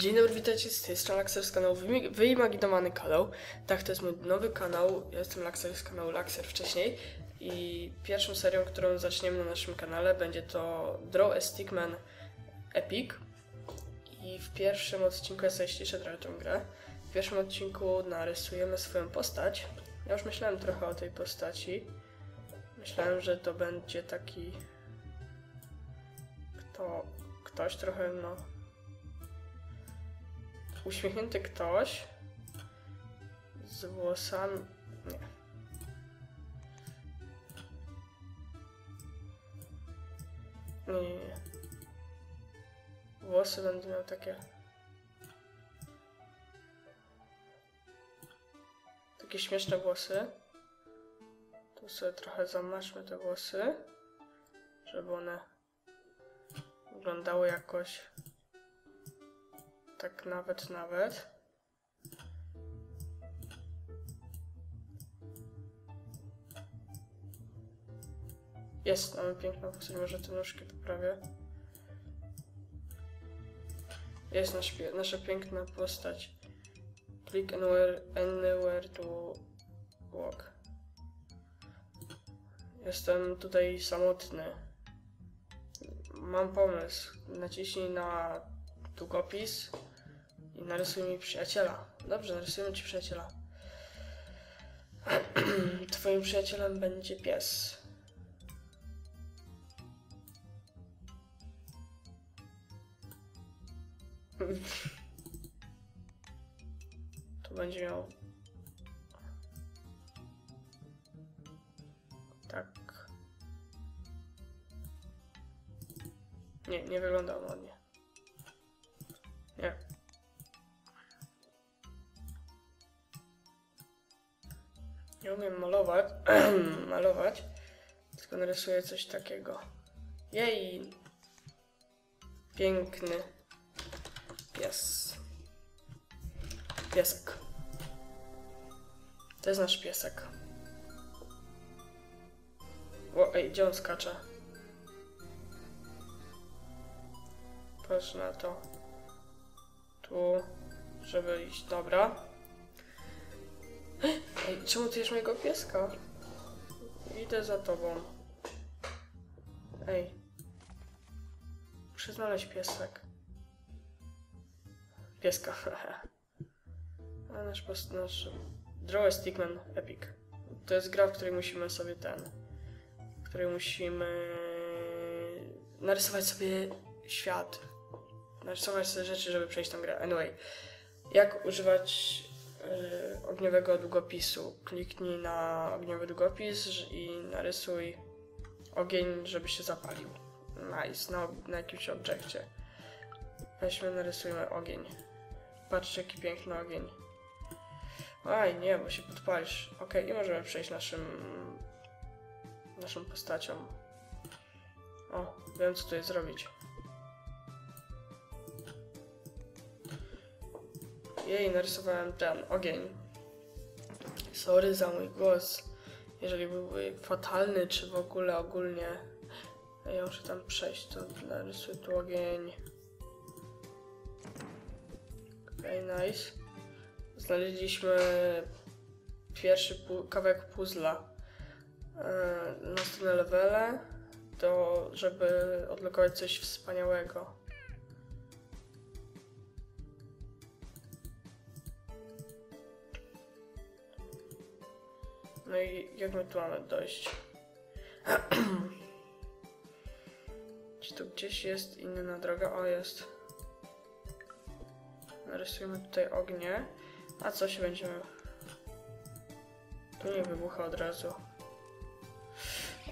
Dzień dobry, witajcie z tej strony Laxer z kanału Wyimaginowany Kanał. Tak, to jest mój nowy kanał. Ja jestem Laxer z kanału Laxer wcześniej. I pierwszą serią, którą zaczniemy na naszym kanale będzie to Draw a Stickman Epic. I w pierwszym odcinku, ja sobie ściszę trochę tą grę, w pierwszym odcinku narysujemy swoją postać. Ja już myślałem trochę o tej postaci. Myślałem, że to będzie taki... Kto... Ktoś trochę, no... Uśmiechnięty ktoś z włosami. Nie. Nie, nie, nie. Włosy będą miał takie. Takie śmieszne włosy. Tu sobie trochę zamaszmy te włosy, żeby one wyglądały jakoś tak nawet, nawet. Jest, mamy piękną postać, może te nóżki poprawię. Jest nasz, nasza piękna postać. Click anywhere, anywhere to walk. Jestem tutaj samotny. Mam pomysł. Naciśnij na długopis i narysuj mi przyjaciela. Dobrze, narysujemy ci przyjaciela. Twoim przyjacielem będzie pies. Tu będzie miał. Tak. Nie, nie wygląda on ładnie. Nie umiem malować, malować, tylko narysuję coś takiego. Jej! Piękny pies. Piesek. To jest nasz piesek. O, ej, gdzie on skacze? Patrz na to. Tu, żeby iść. Dobra. Ej, czemu ty jesz mojego pieska? Idę za tobą. Ej. Muszę znaleźć piesek. Pieska. A nasz, post- nasz Draw Stickman Epic. To jest gra, w której musimy sobie ten... W której musimy... Narysować sobie świat. Narysować sobie rzeczy, żeby przejść tą grę. Anyway. Jak używać ogniowego długopisu. Kliknij na ogniowy długopis i narysuj ogień, żeby się zapalił. Nice, na, na jakimś obiekcie. Weźmy, narysujmy ogień. Patrzcie, jaki piękny ogień. Aj, nie, bo się podpalisz. Ok, i możemy przejść naszym... naszą postacią. O, wiem co tutaj zrobić. Jej, narysowałem ten ogień. Sorry za mój głos. Jeżeli byłby fatalny, czy w ogóle ogólnie. Ja muszę tam przejść, to narysuję tu ogień. Okej, nice. Znaleźliśmy pierwszy kawałek puzzla. Yy, następne levele to, żeby odblokować coś wspaniałego. No i jak my tu mamy dojść? Czy tu gdzieś jest inna droga? O, jest. Narysujemy tutaj ognie. A co się będziemy... Tu nie wybucha od razu.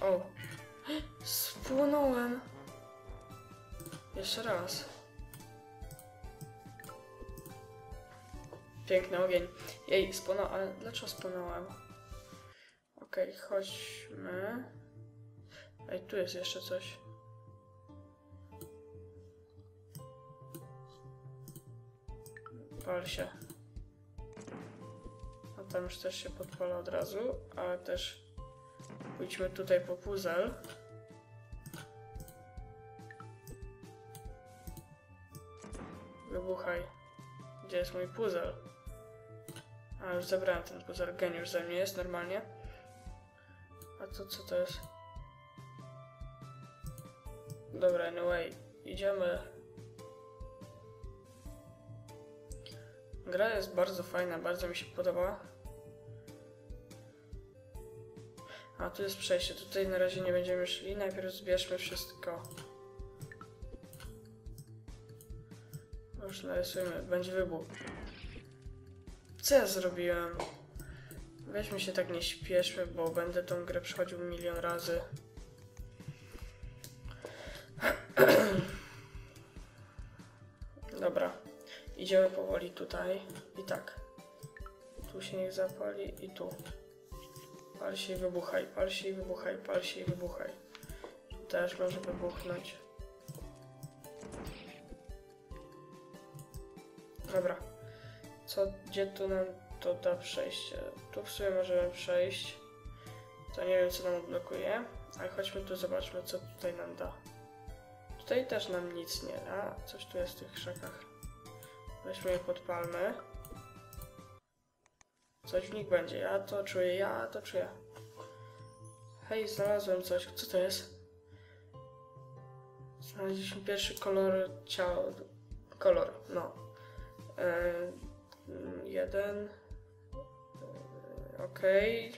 O! Spłonąłem! Jeszcze raz. Piękny ogień. Jej, spłonąłem, ale dlaczego spłonąłem? Okej, chodźmy. Ej, tu jest jeszcze coś. Pal się. A tam już też się podpala od razu, ale też pójdźmy tutaj po puzzle. Wybuchaj. Gdzie jest mój puzzle? A, już zebrałem ten puzzle. Geniusz ze mnie jest normalnie. To co to jest? Dobra, anyway. Idziemy. Gra jest bardzo fajna, bardzo mi się podoba. A tu jest przejście. Tutaj na razie nie będziemy szli. Najpierw zbierzmy wszystko. Już narysujmy. Będzie wybuch. Co ja zrobiłem? Weźmy się tak nie śpieszmy, bo będę tą grę przechodził milion razy. Dobra. Idziemy powoli tutaj. I tak. Tu się niech zapali i tu. Pal się i wybuchaj, pal się i wybuchaj, pal się i wybuchaj. Tu też może wybuchnąć. Dobra. Co, gdzie tu nam to da przejście? Tu w sumie możemy przejść. To nie wiem co nam odblokuje, ale chodźmy tu, zobaczmy co tutaj nam da. Tutaj też nam nic nie da. Coś tu jest w tych krzakach. Weźmy je podpalmy. Coś w nich będzie. Ja to czuję, ja to czuję. Hej, znalazłem coś. Co to jest? Znaleźliśmy pierwszy kolor ciała. Kolor, no. E, mm, jeden. E, Okej.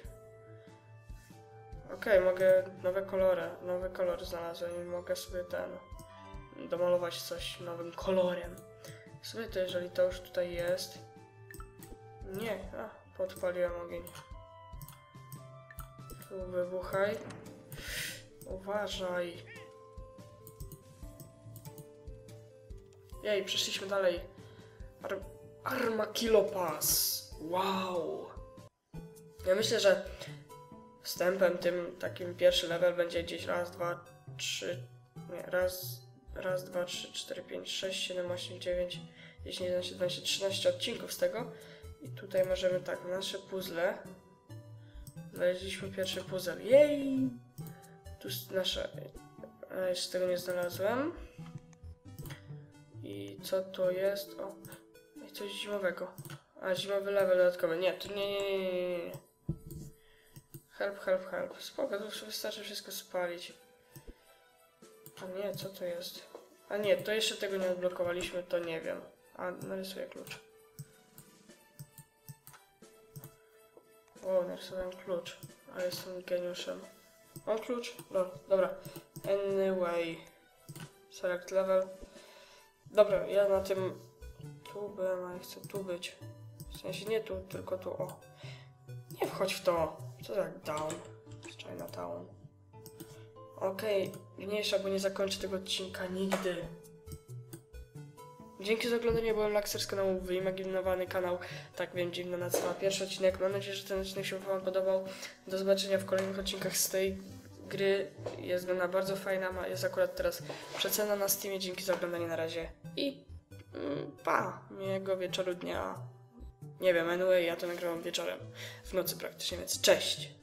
Okej, mogę nowe kolory. Nowy kolor znalazłem i mogę sobie ten domalować coś nowym kolorem. W sumie to jeżeli to już tutaj jest. Nie, a, podpaliłem ogień. Tu wybuchaj. Uważaj. Jej, przeszliśmy dalej. Ar Arma Kilo Pass. Wow. Ja myślę, że wstępem tym takim pierwszy level będzie gdzieś raz, dwa, trzy, nie, raz, raz, dwa, trzy, cztery, pięć, sześć, siedem, osiem, dziewięć, dziesięć, jedenaście, dwanaście, trzynaście odcinków z tego. I tutaj możemy tak, nasze puzzle. Znaleźliśmy pierwszy puzzle. Jej! Tu nasze. A jeszcze tego nie znalazłem. I co to jest? O, coś zimowego. A, zimowy level dodatkowy. Nie, to nie, nie, nie, nie. Help, help, help. Spoko, to już wystarczy wszystko spalić. A nie, co to jest? A nie, to jeszcze tego nie odblokowaliśmy, to nie wiem. A, narysuję klucz. O, narysowałem klucz, ale jestem geniuszem. Mam klucz? No, dobra. Anyway. Select level. Dobra, ja na tym tu byłem, ale chcę tu być. W sensie nie tu, tylko tu, o. Nie wchodź w to. Co za down? Z Chinatown. Okej, mniejsza, bo nie zakończę tego odcinka nigdy. Dzięki za oglądanie, byłem Laxer z kanału Wyimaginowany kanał. Tak wiem, dziwna nazwa. Pierwszy odcinek. Mam nadzieję, że ten odcinek się Wam podobał. Do zobaczenia w kolejnych odcinkach z tej gry. Jest ona bardzo fajna, ma- jest akurat teraz przecena na Steamie. Dzięki za oglądanie na razie. I mm, pa! Miłego wieczoru dnia. Nie wiem, anyway, ja to nagrywam wieczorem. W nocy praktycznie, więc cześć!